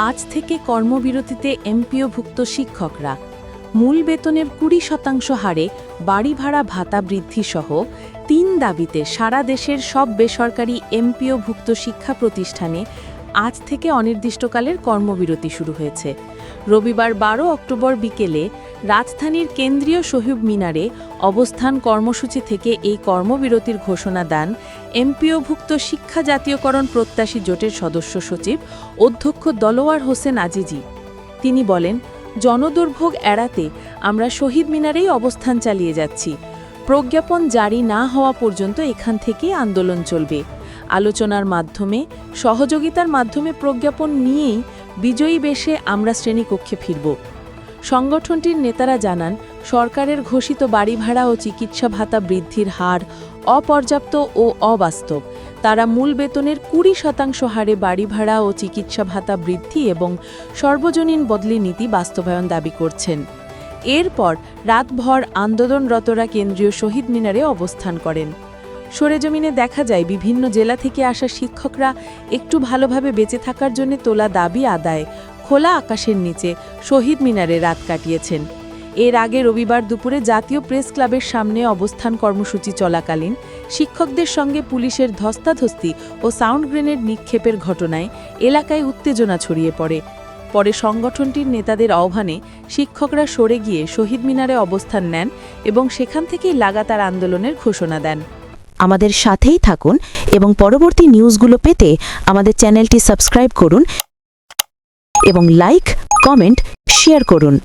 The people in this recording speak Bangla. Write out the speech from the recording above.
আজ থেকে কর্মবিরতিতে এমপিওভুক্ত শিক্ষকরা মূল বেতনের কুড়ি শতাংশ হারে বাড়ি ভাড়া ভাতা বৃদ্ধি সহ তিন দাবিতে সারা দেশের সব বেসরকারি এমপিওভুক্ত শিক্ষা প্রতিষ্ঠানে আজ থেকে অনির্দিষ্টকালের কর্মবিরতি শুরু হয়েছে। রবিবার বারো অক্টোবর বিকেলে রাজধানীর কেন্দ্রীয় শহীদ মিনারে অবস্থান কর্মসূচি থেকে এই কর্মবিরতির ঘোষণা দেন এমপিওভুক্ত শিক্ষা জাতীয়করণ প্রত্যাশী জোটের সদস্য সচিব অধ্যক্ষ দলোয়ার হোসেন আজিজি। তিনি বলেন, জনদুর্ভোগ এড়াতে আমরা শহীদ মিনারেই অবস্থান চালিয়ে যাচ্ছি। প্রজ্ঞাপন জারি না হওয়া পর্যন্ত এখান থেকেই আন্দোলন চলবে। আলোচনার মাধ্যমে, সহযোগিতার মাধ্যমে প্রজ্ঞাপন নিয়েই বিজয়ী বেশে আমরা শ্রেণীকক্ষে ফিরব। সংগঠনটির নেতারা জানান, সরকারের ঘোষিত বাড়ি ভাড়া ও চিকিৎসা ভাতা বৃদ্ধির হার অপর্যাপ্ত ও অবাস্তব। তারা মূল বেতনের কুড়ি শতাংশ হারে বাড়ি ভাড়া ও চিকিৎসা ভাতা বৃদ্ধি এবং সর্বজনীন বদলি নীতি বাস্তবায়ন দাবি করছেন। এরপর রাতভর আন্দোলনরতরা কেন্দ্রীয় শহীদ মিনারে অবস্থান করেন। সরেজমিনে দেখা যায় বিভিন্ন জেলা থেকে আসা শিক্ষকরা একটু ভালোভাবে বেঁচে থাকার জন্য তোলা দাবি আদায়, খোলা আকাশের নিচে শহীদ মিনারে রাত কাটিয়েছেন। এর আগে রবিবার দুপুরে জাতীয় প্রেস ক্লাবের সামনে অবস্থান কর্মসূচি চলাকালীন শিক্ষকদের সঙ্গে পুলিশের ধস্তাধস্তি ও সাউন্ড গ্রেনেড নিক্ষেপের ঘটনায় এলাকায় উত্তেজনা ছড়িয়ে পড়ে। পরে সংগঠনটির নেতাদের আহ্বানে শিক্ষকরা সরে গিয়ে শহীদ মিনারে অবস্থান নেন এবং সেখান থেকেই লাগাতার আন্দোলনের ঘোষণা দেন। আমাদের সাথেই থাকুন এবং পরবর্তী নিউজগুলো পেতে আমাদের চ্যানেলটি সাবস্ক্রাইব করুন এবং লাইক, কমেন্ট, শেয়ার করুন।